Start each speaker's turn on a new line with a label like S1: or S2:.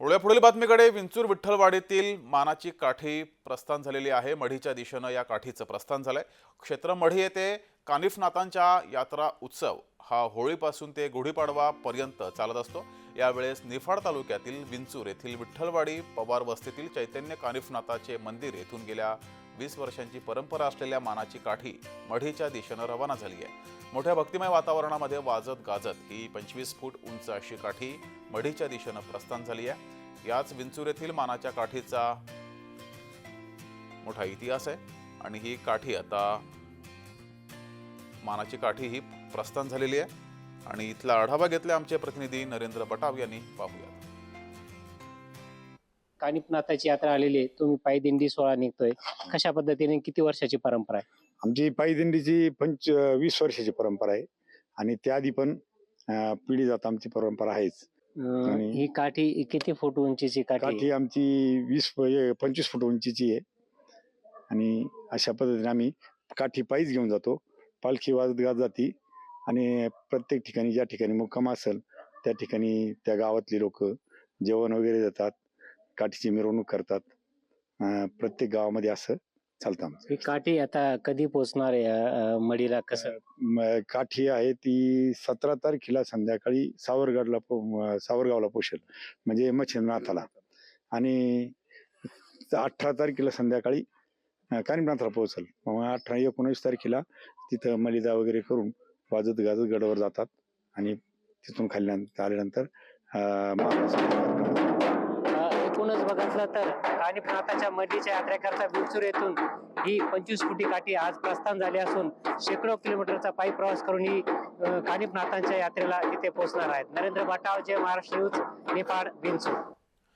S1: पुढे पुढील बातमीकडे विंचूर विठ्ठलवाडीतील मानाची काठी प्रस्थान झालेली आहे. मढीच्या दिशेनं या काठीचं प्रस्थान झालंय. क्षेत्र मढी येथे कानिफनाथांच्या यात्रा उत्सव हा होळीपासून ते गुढीपाडवापर्यंत चालत असतो. यावेळेस निफाड तालुक्यातील विंचूर येथील विठ्ठलवाडी पवार वस्तीतील चैतन्य कानिफनाथाचे मंदिर येथून गेल्या वीस वर्षांची परंपरा असलेल्या मानाची काठी मढीच्या दिशेनं रवाना झाली आहे. मोठ्या भक्तिमय वातावरणामध्ये वाजत गाजत ही पंचवीस फूट उंच अशी काठी मढीच्या दिशेनं प्रस्थान झाली आहे. याच विंचूर येथील मानाच्या काठीचा मोठा इतिहास आहे आणि ही काठी आता मानाची काठी ही प्रस्थान झालेली आहे. आणि इथला आढावा घेतला आमचे प्रतिनिधी नरेंद्र बटाव यांनी. पाहूया
S2: कानिपनाथाची यात्रा आलेली आहे. तुम्ही पायी दिंडी सोहळा निघतोय. कशा पद्धतीने किती वर्षाची परंपरा आहे?
S3: आमची पायी दिंडीची पंच वीस वर्षाची परंपरा आहे. आणि त्याआधी पण अं, पिढी जात आमची परंपरा आहेच.
S2: अं,
S3: आणि-
S2: ही काठी किती फूट उंचीची काठी
S3: काठी आमची वीस हे, पंचवीस फूट उंचीची आहे. आणि अशा पद्धतीने आम्ही काठी पायीच घेऊन जातो. पालखी वाजत गात जाती. आणि प्रत्येक ठिकाणी ज्या ठिकाणी मुक्काम असेल त्या ठिकाणी त्या गावातली लोक जेवण वगैरे देतात. काठीची मिरवणूक करतात. अं, प्रत्येक गावामध्ये असं चालतं आमचं.
S2: ही काठी आता कधी पोहोचणार आहे अं, मडीला कसं?
S3: म- काठी आहे ती सतरा तारखेला संध्याकाळी सावरगडला पो- म- सावरगावला पोचेल. म्हणजे मच्छिंद्रनाथाला. आणि अठरा तारखेला संध्याकाळी अं, कानिमनाथला पोहोचल. मग अठरा एकोणीस तारखेला तिथं मलिदा वगैरे करून वाजत गाजत गडावर जातात. आणि तिथून खाली आल्यानंतर अं, महाप्रसाद
S2: एकूणच बघितलं तर कानिपनाथाच्या मडीच्या यात्रेकरता बिलचूर येथून ही पंचवीस फुटी काठी आज प्रस्थान झाली असून शेकडो किलोमीटरचा पायी प्रवास करून ही अं, यात्रेला तिथे पोहोचणार आहेत. नरेंद्र भटाव जे महाराष्ट्र न्यूज नेपाळ बिनचूर